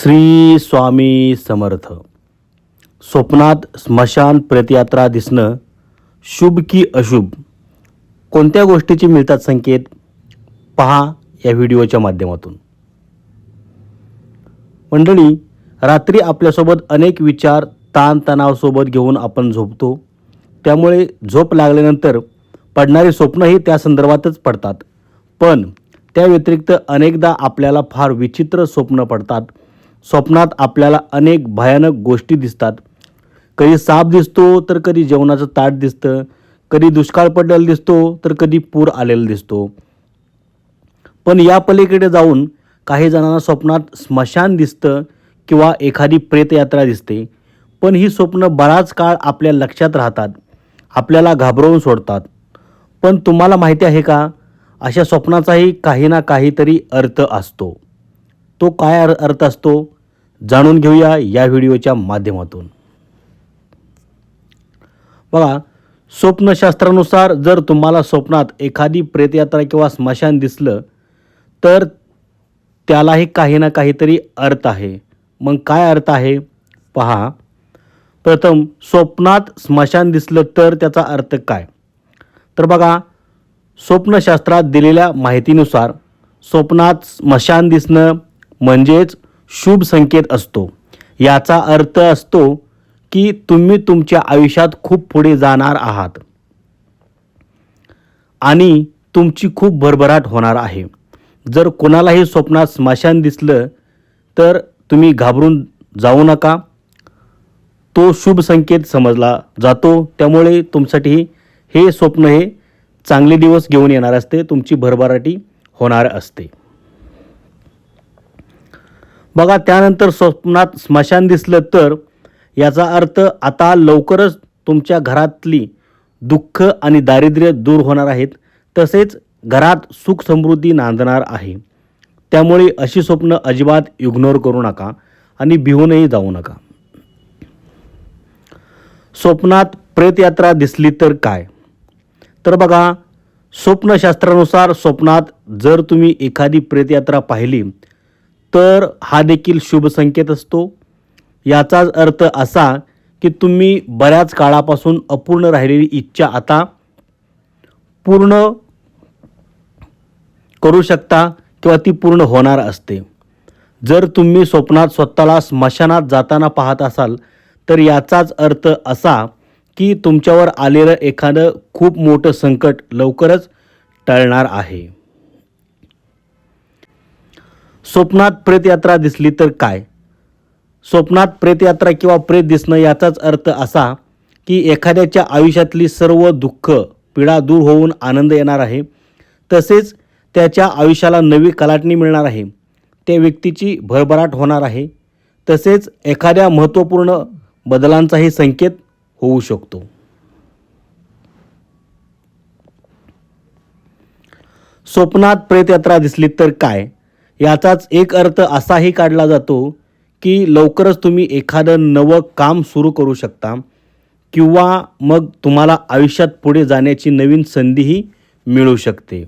श्री स्वामी समर्थ. स्वप्नात स्मशान प्रेतयात्रा दिसणं शुभ की अशुभ? कोणत्या गोष्टीचे मिळतात संकेत? पहा या व्हिडिओच्या माध्यमातून. मंडळी रात्री आपल्यासोबत अनेक विचार ताणतणावसोबत घेऊन आपण झोपतो. त्यामुळे झोप लागल्यानंतर पडणारी स्वप्नही त्या संदर्भातच पडतात. पण त्या व्यतिरिक्त अनेकदा आपल्याला फार विचित्र स्वप्न पडतात. स्वप्नात आपल्याला अनेक भयानक गोष्टी दिसतात. कधी साप दिसतो तर कधी जेवणाचं ताट दिसतं. कधी दुष्काळ पडलेला दिसतो तर कधी पूर आलेला दिसतो. पण या पलीकडे जाऊन काही जणांना स्वप्नात स्मशान दिसतं किंवा एखादी प्रेतयात्रा दिसते. पण ही स्वप्न बराच काळ आपल्या लक्षात राहतात. आपल्याला घाबरवून सोडतात. पण तुम्हाला माहिती आहे का? अशा स्वप्नाचाही काही ना काहीतरी अर्थ असतो. तो काय अर- अर्थ असतो जाणून घेऊया या व्हिडिओच्या माध्यमातून. बघा स्वप्नशास्त्रानुसार जर तुम्हाला स्वप्नात एखादी प्रेतयात्रा किंवा स्मशान दिसलं तर त्यालाही काही ना काहीतरी अर्थ आहे. मग काय अर्थ आहे? पहा. प्रथम स्वप्नात स्मशान दिसलं तर त्याचा अर्थ काय? तर बघा स्वप्नशास्त्रात दिलेल्या माहितीनुसार स्वप्नात स्मशान दिसणं म्हणजेच शुभ संकेत असतो. याचा अर्थ असतो की तुम्ही तुमच्या आयुष्यात खूप पुढे जाणार आहात. आणि तुमची खूप भरभराट होणार आहे. जर कोणालाही स्वप्नात स्मशान दिसलं तर तुम्ही घाबरून जाऊ नका. तो शुभ संकेत समजला जातो. त्यामुळे तुमच्यासाठी हे स्वप्न हे चांगले दिवस घेऊन येणार असते. तुमची भरभराटी होणार असते. बघा त्यानंतर स्वप्नात स्मशान दिसलं तर याचा अर्थ आता लवकरच तुमच्या घरातली दुःख आणि दारिद्र्य दूर होणार आहेत. तसेच घरात सुख समृद्धी नांदणार आहे. त्यामुळे अशी स्वप्न अजिबात इग्नोर करू नका आणि भिवूनही जाऊ नका. स्वप्नात प्रेतयात्रा दिसली तर काय? तर बघा स्वप्नशास्त्रानुसार स्वप्नात जर तुम्ही एखादी प्रेतयात्रा पाहिली तर हा देखील शुभ संकेत असतो. याचाच अर्थ असा की तुम्ही बऱ्याच काळापासून अपूर्ण राहिलेली इच्छा आता पूर्ण करू शकता किंवा ती पूर्ण होणार असते. जर तुम्ही स्वप्नात स्वतःला स्मशानात जाताना पाहत असाल तर याचाच अर्थ असा की तुमच्यावर आलेलं एखादं खूप मोठं संकट लवकरच टळणार आहे. स्वप्नात प्रेतयात्रा दिसली तर काय? स्वप्नात प्रेतयात्रा किंवा प्रेत दिसणं याचाच अर्थ असा की एखाद्याच्या आयुष्यातली सर्व दुःख पीडा दूर होऊन आनंद येणार आहे. तसेच त्याच्या आयुष्याला नवी कलाटणी मिळणार आहे. त्या व्यक्तीची भरभराट होणार आहे. तसेच एखाद्या महत्त्वपूर्ण बदलांचाही संकेत होऊ शकतो. स्वप्नात प्रेतयात्रा दिसली तर काय? याचाच एक अर्थ असाही काढला जातो की लवकरच तुम्ही एखादं नवं काम सुरू करू शकता किंवा मग तुम्हाला आयुष्यात पुढे जाण्याची नवीन संधीही मिळू शकते.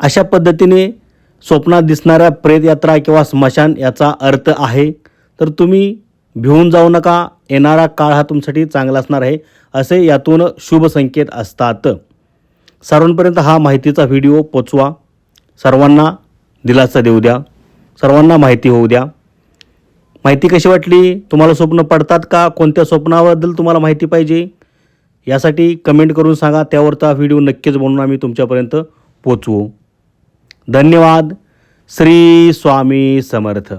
अशा पद्धतीने स्वप्नात दिसणाऱ्या प्रेतयात्रा किंवा स्मशान याचा अर्थ आहे तर तुम्ही भिवून जाऊ नका येणारा काळ हा तुमच्यासाठी चांगला असणार आहे असे यातून शुभ संकेत असतात. सर्वांपर्यंत हा माहितीचा व्हिडिओ पोचवा. सर्वांना दिलासा देऊ द्या. सर्वांना माहिती होऊ द्या. माहिती कशी वाटली? तुम्हाला स्वप्न पडतात का? कोणत्या स्वप्नाबद्दल तुम्हाला माहिती पाहिजे? यासाठी कमेंट करून सांगा. त्यावरचा व्हिडिओ नक्कीच बनवून आम्ही तुमच्यापर्यंत पोचवू. धन्यवाद. श्री स्वामी समर्थ.